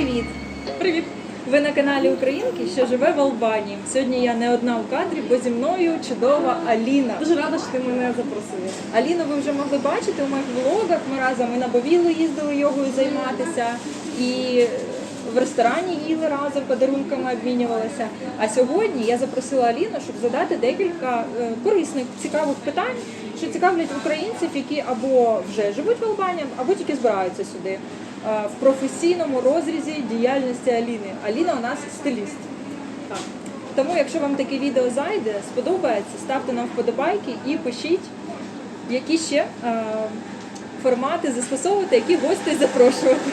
Привіт! Привіт! Ви на каналі Українки, що живе в Албанії. Сьогодні я не одна в кадрі, бо зі мною чудова Аліна. Дуже рада, що ти мене запросила. Аліну ви вже могли бачити у моїх влогах. Ми разом і на Бовілу їздили йогою займатися, і в ресторані їли разом, подарунками обмінювалися. А сьогодні я запросила Аліну, щоб задати декілька е, корисних, цікавих питань, що цікавлять українців, які або вже живуть в Албанії, або тільки збираються сюди. Е, В професійному розрізі діяльності Аліни. Аліна у нас стиліст. Тому, якщо вам таке відео зайде, сподобається, ставте нам вподобайки і пишіть, які ще е, формати застосовувати, які гостей запрошувати.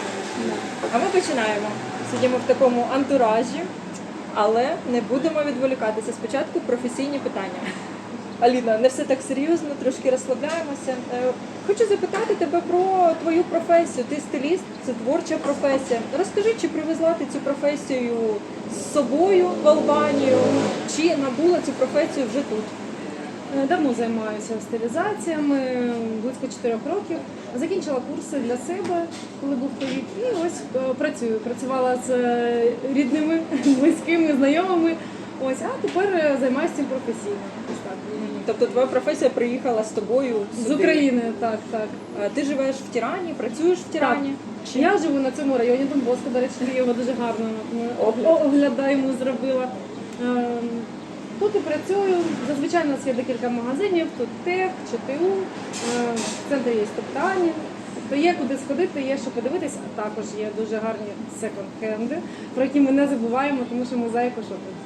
А ми починаємо. Сидимо в такому антуражі, але не будемо відволікатися. Спочатку професійні питання. Аліна, не все так серйозно, трошки розслабляємося. Е, Хочу запитати тебе про твою професію. Ти стиліст, це творча професія. Розкажи, чи привезла ти цю професію з собою в Албанію, чи набула цю професію вже тут? Е, Давно займаюся стилізаціями, близько 4 років. Закінчила курси для себе, коли був ковід, і ось е, працюю. Працювала з рідними, близькими, знайомими. Ось, а тепер займаюся цим професійно. Так. Тобто твоя професія приїхала з тобою З. України, так, так. Ти живеш в Тірані, працюєш в Тірані? Чи Я живу на цьому районі Дон Боско, до речі, його дуже гарно Огляд. оглядаємо зробила. Ем, Тут і працюю. Зазвичай у нас є декілька магазинів, тут ТЕК, ЧТУ, ем, в центрі є топтані. Тобто є куди сходити, є що подивитись, а також є дуже гарні секонд-хенди, про які ми не забуваємо, тому що ми за екошопінг.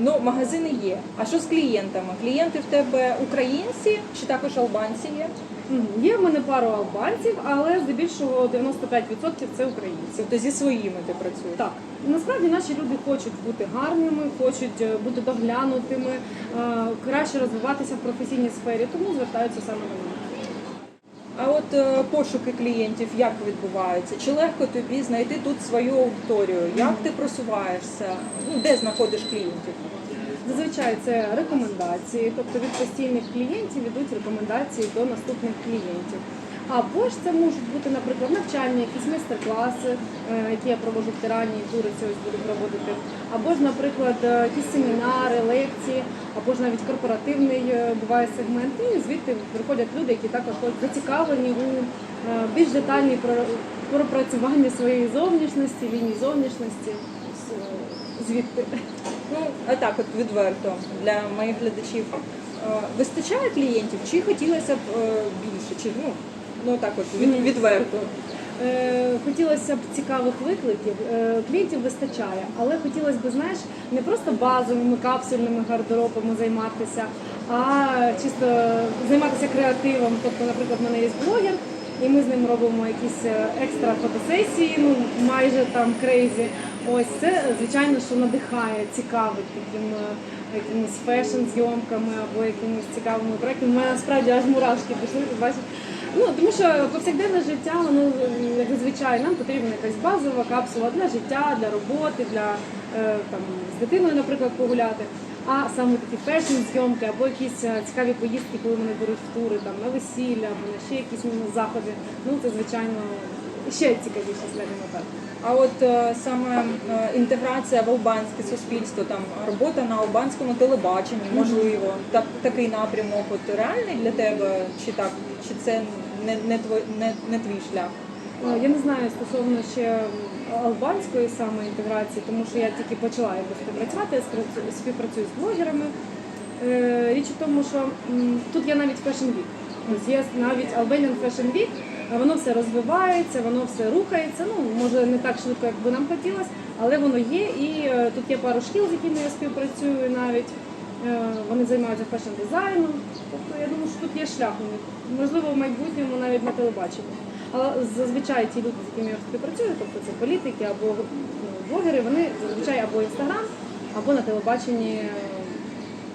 Ну, магазини є. А що з клієнтами? Клієнти в тебе українці чи також албанці є? Є в мене пару албанців, але здебільшого 95% це українці. Тобто зі своїми ти працюєш? Так, насправді наші люди хочуть бути гарними, хочуть е, бути доглянутими, е, краще розвиватися в професійній сфері, тому звертаються саме до мене. А от е, пошуки клієнтів як відбуваються? Чи легко тобі знайти тут свою аудиторію? Як ти просуваєшся? Ну, де знаходиш клієнтів? Зазвичай це рекомендації, тобто від постійних клієнтів йдуть рекомендації до наступних клієнтів. Або ж це можуть бути, наприклад, навчання, якісь майстер-класи, е, які я проводжу в тирані, тури ось буду проводити. Або ж, наприклад, е, якісь семінари, лекції, або ж навіть корпоративний е, буває сегмент. І звідти приходять люди, які також зацікавлені у більш детальній про- пропрацюванні своєї зовнішності, лінії зовнішності. Звідти. Ну, а так, от відверто для моїх глядачів. Вистачає клієнтів, чи хотілося б більше? Чи ну, ну так от від, відверто? Е, Хотілося б цікавих викликів, Е, клієнтів вистачає, але хотілося б, знаєш, не просто базовими капсульними гардеробами займатися, а чисто займатися креативом. Тобто, наприклад, в мене є блогер, і ми з ним робимо якісь е, екстра фотосесії, ну майже там крейзі. Ось це, звичайно, що надихає, цікавить таким якимись фешн-зйомками або якимись цікавими проектами. У мене насправді аж мурашки пішли, бачиш. Ну, тому що повсякденне життя, воно як зазвичай нам потрібна якась базова капсула для життя, для роботи, для е, там з дитиною, наприклад, погуляти. А саме такі фешн-зйомки або якісь е, цікаві поїздки, коли мене беруть в тури там на весілля, або на ще якісь заходи. Ну це звичайно ще цікавіше скажімо так. А от е, саме е, інтеграція в албанське суспільство, там робота на албанському телебаченні, можливо, так такий напрямок от реальний для тебе, чи так, чи це не, не, твой, не, не твій шлях? Е, Я не знаю стосовно ще албанської саме інтеграції, тому що я тільки почала якби співпрацювати, я співпрацюю з блогерами. Е, Річ у тому, що тут є навіть Fashion Week. Ось є навіть Albanian Fashion Week, воно все розвивається, воно все рухається. Ну, може не так швидко, як би нам хотілося, але воно є. І е, тут є пару шкіл, з якими я співпрацюю навіть. Е, Вони займаються фешн-дизайном. Тобто я думаю, що тут є шлях. Можливо, в майбутньому навіть на телебаченні. Але зазвичай ті люди, з якими я співпрацюю, тобто це політики або ну, блогери, вони зазвичай або інстаграм, або на телебаченні е,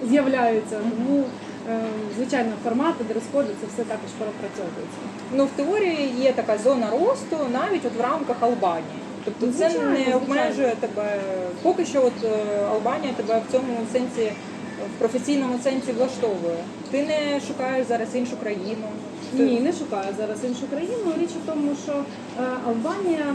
з'являються. Тому, е, звичайно, формати, дрес-коди, це все також пропрацьовується. Ну, в теорії є така зона росту навіть от в рамках Албанії. Тобто це Звичайно, не звичайно. обмежує тебе. Поки що от Албанія тебе в цьому сенсі, в професійному сенсі влаштовує. Ти не шукаєш зараз іншу країну. Ні, не шукаю зараз іншу країну. Річ у тому, що е, Албанія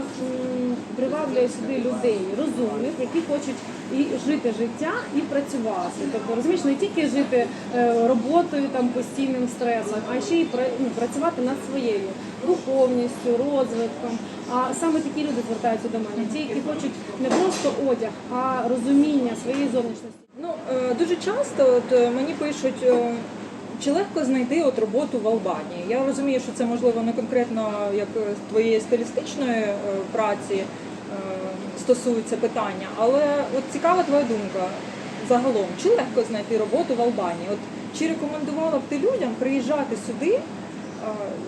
приваблює сюди людей розумних, які хочуть і жити життя, і працювати. Тобто розумієш, не тільки жити е, роботою, там постійним стресом, а ще й ну, працювати над своєю духовністю, розвитком. А саме такі люди звертаються до мене, ті, які хочуть не просто одяг, а розуміння своєї зовнішності. Ну е, дуже часто от мені пишуть. Чи легко знайти от роботу в Албанії? Я розумію, що це можливо не конкретно як е, твоєї стилістичної е, праці е, стосується питання, але от цікава твоя думка загалом, чи легко знайти роботу в Албанії? От чи рекомендувала б ти людям приїжджати сюди,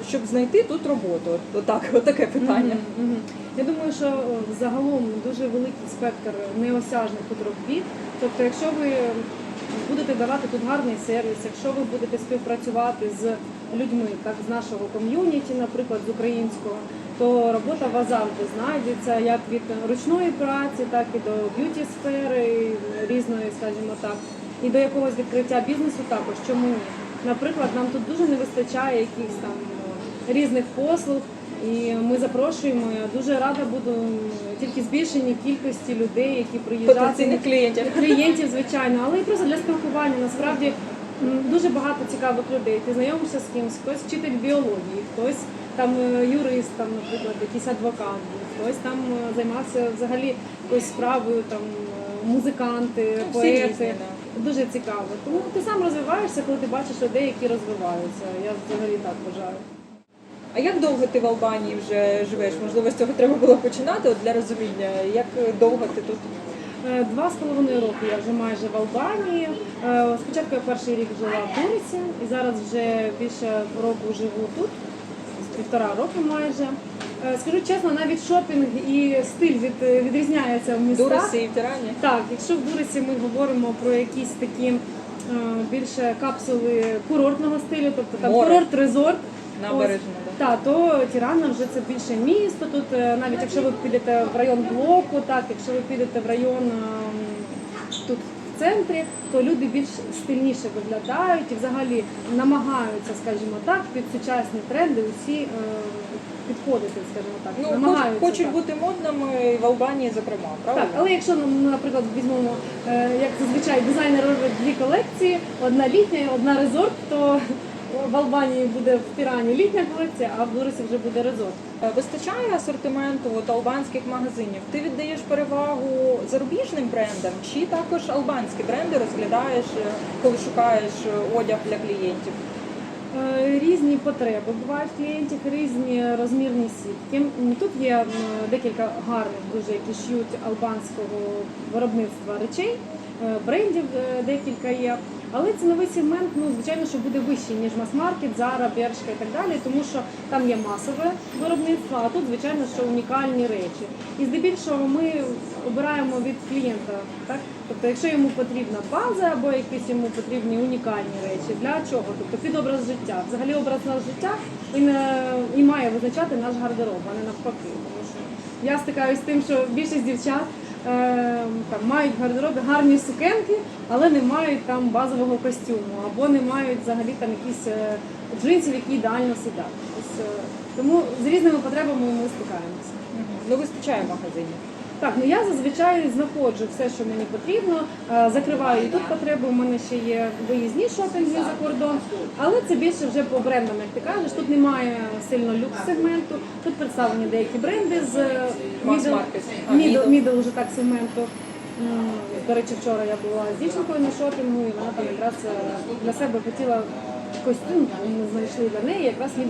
щоб знайти тут роботу? Отак, от таке питання. Мгм, мгм. Я думаю, що загалом дуже великий спектр неосяжних тут робіт. Тобто, якщо ви будете давати тут гарний сервіс, якщо ви будете співпрацювати з людьми, так з нашого ком'юніті, наприклад, з українського, то робота в завжди знайдеться як від ручної праці, так і до б'юті сфери різної, скажімо так, і до якогось відкриття бізнесу також. Чому ні? Наприклад, нам тут дуже не вистачає якихось там е, різних послуг. І ми запрошуємо. Я дуже рада буду тільки збільшенні кількості людей, які приїжджають. Потенційних клієнтів. клієнтів, звичайно, але і просто для спілкування. Насправді дуже багато цікавих людей. Ти знайомишся з кимось, хтось вчитель біології, хтось там е, юрист, там, наприклад, якийсь адвокат, хтось там е, займався взагалі якоюсь справою, там е, музиканти, Ну, поети. різні, Дуже цікаво. Тому ти сам розвиваєшся, коли ти бачиш людей, які розвиваються. Я взагалі так вважаю. А як довго ти в Албанії вже живеш? Можливо, з цього треба було починати от для розуміння. Як довго ти тут? Е, Два з половиною роки я вже майже в Албанії. Е, Спочатку я перший рік жила в Турісі і зараз вже більше року живу тут, півтора року майже. Е, Скажу чесно, навіть шопінг і стиль від, відрізняється в містах. Дурисі і в Тирані? Так, якщо в Дурисі ми говоримо про якісь такі більше капсули курортного стилю, тобто там курорт-резорт. Набережна. Так, то Тірана вже це більше місто. Тут е, навіть якщо ви підете в район блоку, так, якщо ви підете в район ем, тут в центрі, то люди більш стильніше виглядають і взагалі намагаються, скажімо так, під сучасні тренди усі е, підходити, скажімо так. Ну, хоч- намагаються хочуть так. бути модними і в Албанії, зокрема, правда? Так, але якщо ну, наприклад візьмемо, е, як зазвичай дизайнер робить дві колекції, одна літня, і одна резорт, то в Албанії буде в Тирані літня колекція, а в Дурисі вже буде резорт. Е, Вистачає асортименту от, албанських магазинів. Ти віддаєш перевагу зарубіжним брендам, чи також албанські бренди розглядаєш, е, коли шукаєш е, одяг для клієнтів? Різні потреби бувають в клієнтів, різні розмірні сітки. Тут є декілька гарних, дуже які шьють албанського виробництва речей, брендів е, декілька є. Але ціновий сегмент, ну звичайно, що буде вищий ніж мас-маркет, Zara, Bershka і так далі, тому що там є масове виробництво, а тут, звичайно, що унікальні речі. І здебільшого ми обираємо від клієнта, так тобто, якщо йому потрібна база або якісь йому потрібні унікальні речі, для чого? Тобто під образ життя. Взагалі образ наш життя він е, і має визначати наш гардероб, а не навпаки. Тому що я стикаюся з тим, що більшість дівчат е, там мають в гардеробі гарні сукенки, але не мають там базового костюму, або не мають взагалі там якісь е, джинсів, які ідеально сидять. Е, тому з різними потребами ми стикаємося. Не вистачає магазинів. Так, ну я зазвичай знаходжу все, що мені потрібно, е, закриваю і тут потребу. У мене ще є виїзні шопінги за кордон, але це більше вже по брендам, як ти кажеш. Тут немає сильно люкс сегменту. Тут представлені деякі бренди з. А, middle, middle. middle вже так сегменту. До речі, вчора я була з дівчинкою на шопінгу, і вона там якраз е, для себе хотіла костюм, ми знайшли для неї якраз їй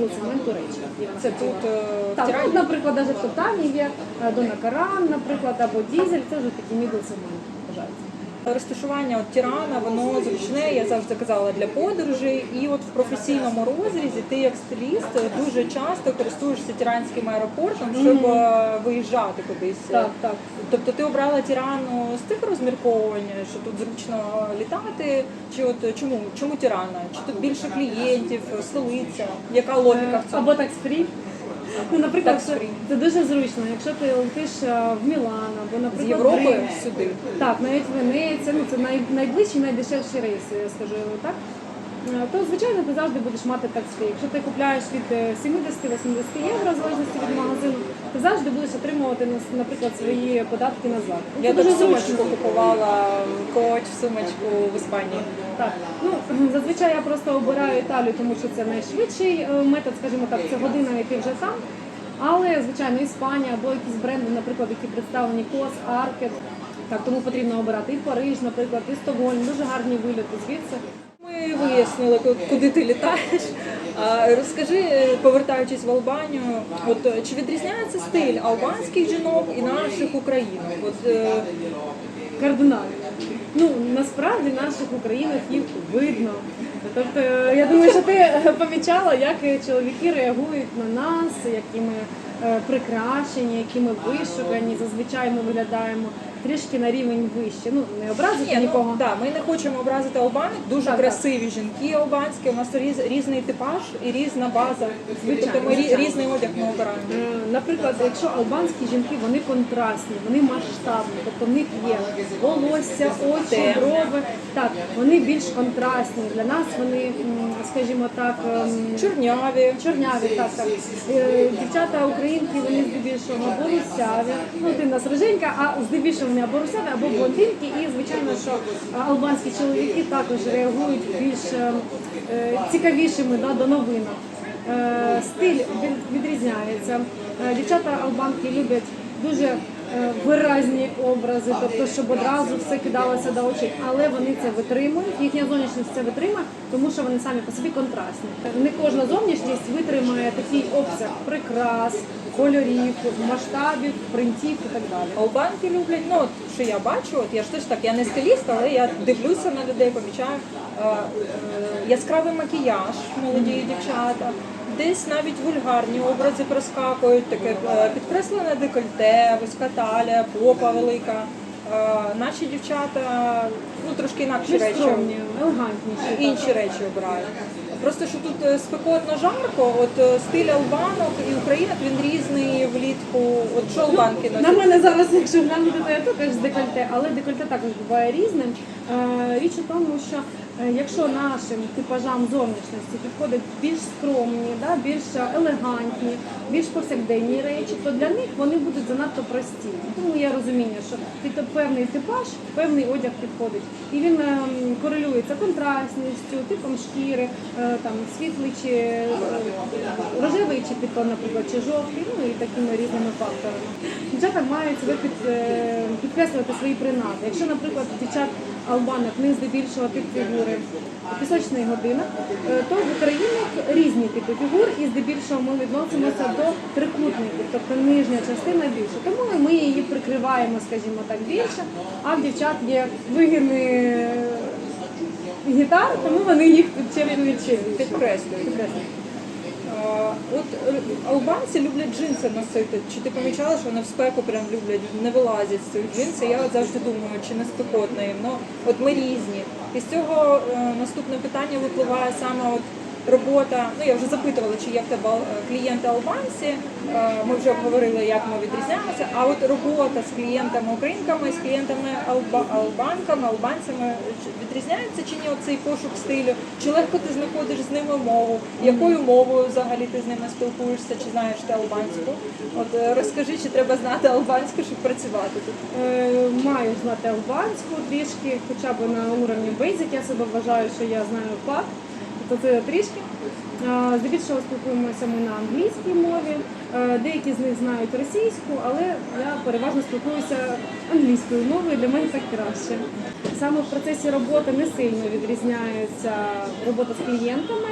речі. які вона Це тут е, Так, от, наприклад, навіть в Топтані є е, Дона Каран, наприклад, або Дізель, це вже такі мідл сегмент. Розташування от Тірана, воно зручне, я завжди казала, для подорожей. І от в професійному розрізі ти як стиліст дуже часто користуєшся тіранським аеропортом, щоб е, виїжджати кудись. Так, так. Тобто ти обрала Тірану з тих розмірковань, що тут зручно літати, чи от чому? Чому Тірана? Чи тут більше клієнтів, столиця? Яка логіка в цьому? Або такс-фрі. Ну, наприклад, це, Такс-фрі. це дуже зручно. Якщо ти летиш е, в Мілан або, З Європи Рим. сюди. Так, навіть Венеція, ну це най, найближчі, найдешевші рейси, я скажу так. Е, то звичайно ти завжди будеш мати таксфрі. Якщо ти купляєш від е, 70-80 євро, в залежності від магазину, ти завжди будеш отримувати наприклад свої податки назад. Ну, Я дуже сумочку купувала коч сумочку в Іспанії. Так, ну зазвичай я просто обираю Італію, тому що це найшвидший е, метод, скажімо так, це година, який вже там. Але звичайно, Іспанія або якісь бренди, наприклад, які представлені Кос, Аркет. Так, тому потрібно обирати і Париж, наприклад, і Стокгольм, дуже гарні вильоти звідси. Ми вияснили, ку- куди ти літаєш. А розкажи, е, повертаючись в Албанію, от е, чи відрізняється стиль албанських жінок і наших українок? От е, Кардинально. Ну насправді наших українок їх видно. Тобто, я думаю, що ти помічала, як чоловіки реагують на нас, які ми прикрашені, які ми вишукані. Зазвичай ми виглядаємо трішки на рівень вище. Ну не образити ні, нікого. ну, да, ми не хочемо образити албанок, дуже Так, красиві жінки албанські. У нас різ, різний типаж і різна база. Тобто ми рі- різний одяг ми обираємо. Е, Наприклад, якщо албанські жінки вони контрастні, вони масштабні, тобто в них є волосся, очі, брови. Так, вони більш контрастні. Для нас вони, м, скажімо так, ем, Чорняві. чорняві, так, так. Е, Дівчата українки, вони здебільшого або русяві, ну ти в нас роженька, а здебільшого вони або русяві, або блондинки. І звичайно, що е, албанські чоловіки також реагують більш е, е, цікавішими да, до новинок. Стиль від- відрізняється. Дівчата албанки люблять дуже виразні образи, тобто, щоб одразу все кидалося до очей, але вони це витримують. Їхня зовнішність це витримує, тому що вони самі по собі контрастні. Не кожна зовнішність витримає такий обсяг прикрас, кольорів, масштабів, принтів і так далі. Албанки люблять, ну от що я бачу, от я ж теж так, я не стиліст, але я дивлюся на людей, помічаю е, е, яскравий макіяж, молоді дівчата. Десь навіть вульгарні образи проскакують, таке е, підкреслене декольте, вузька талія, попа велика. Е, Наші дівчата ну трошки інакші речі, елегантніші. інші речі обирають. Просто що тут е, спекотно жарко, от е, стиль албанок і українок він різний влітку. От що албанки На мене зараз, якщо глянути, то я також з декольте, але декольте також буває різним. Е, Річ у тому, що якщо нашим типажам зовнішності підходять більш скромні, да, більш елегантні, більш повсякденні речі, то для них вони будуть занадто прості. Тому є розуміння, що певний типаж, певний одяг підходить. І він ем, корелюється контрастністю, типом шкіри, е, там світлий чи е, рожевий чи підтон, наприклад, чи жовтий, ну і такими різними факторами. Дівчата мають себе під, е, підкреслювати свої принади. Якщо, наприклад, дівчат албанок не здебільшого тип фігури пісочний годинок, е, то в українок різні типи фігур, і здебільшого ми відносимося до трикутників, тобто нижня частина більше. Тому ми її прикриваємо, скажімо так, більше, а в дівчат є вигини е, гітар, тому вони їх підчеркують. Підкреслюють. От е, албанці люблять джинси носити. Чи ти помічала, що вони в спеку прям люблять, не вилазять з цих джинсів? Я от завжди думаю, чи не спекотно їм. Ну, от ми різні. І з цього е, наступне питання випливає саме от робота. Ну я вже запитувала, чи є в тебе е, клієнти албанці. Е, Ми вже обговорили, як ми відрізняємося. А от робота з клієнтами українками, з клієнтами албанками, албанцями відрізняється чи ні оцей пошук стилю? Чи легко ти знаходиш з ними мову? Якою мовою взагалі ти з ними спілкуєшся? Чи знаєш ти албанську? От е, розкажи, чи треба знати албанську, щоб працювати тут? Маю знати албанську трішки, хоча б на уровні Basic. Я себе вважаю, що я знаю факт, тобто трішки. Здебільшого спілкуємося ми на англійській мові. Деякі з них знають російську, але я переважно спілкуюся англійською мовою, для мене так краще. Саме в процесі роботи не сильно відрізняється робота з клієнтами,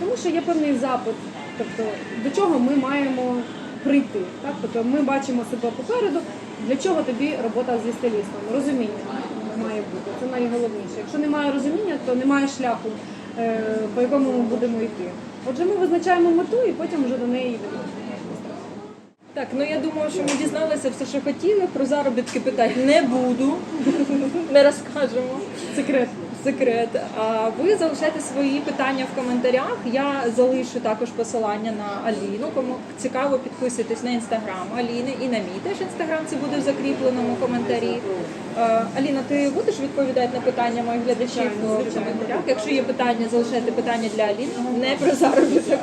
тому що є певний запит, тобто до чого ми маємо прийти. Так? Тобто ми бачимо себе попереду, для чого тобі робота зі стилістом. Розуміння має бути. Це найголовніше. Якщо немає розуміння, то немає шляху, по якому ми будемо йти. Отже, ми визначаємо мету і потім вже до неї йдемо. Так, ну я думаю, що ми дізналися все, що хотіли. Про заробітки питати не буду, не розкажемо. Секрет. Секрет. А ви залишайте свої питання в коментарях. Я залишу також посилання на Аліну. Кому цікаво, підписуйтесь на інстаграм Аліни і на мій теж інстаграм. Це буде в закріпленому коментарі. Е, Аліна, ти будеш відповідати на питання моїх глядачів в коментарях? Якщо є питання, залишайте питання для Аліни, не про заробіток.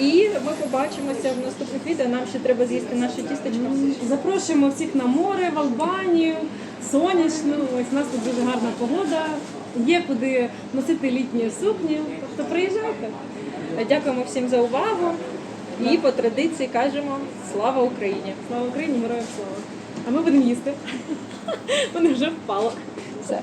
І ми побачимося в наступних відео. Нам ще треба з'їсти наше тістечко. Запрошуємо всіх на море, в Албанію, сонячну. Ось у нас тут дуже гарна погода. Є куди носити літні сукні. Тобто приїжджайте. Дякуємо всім за увагу. І по традиції кажемо слава Україні! Слава Україні, героям слава! А ми будемо їсти. Вони вже впало. Все.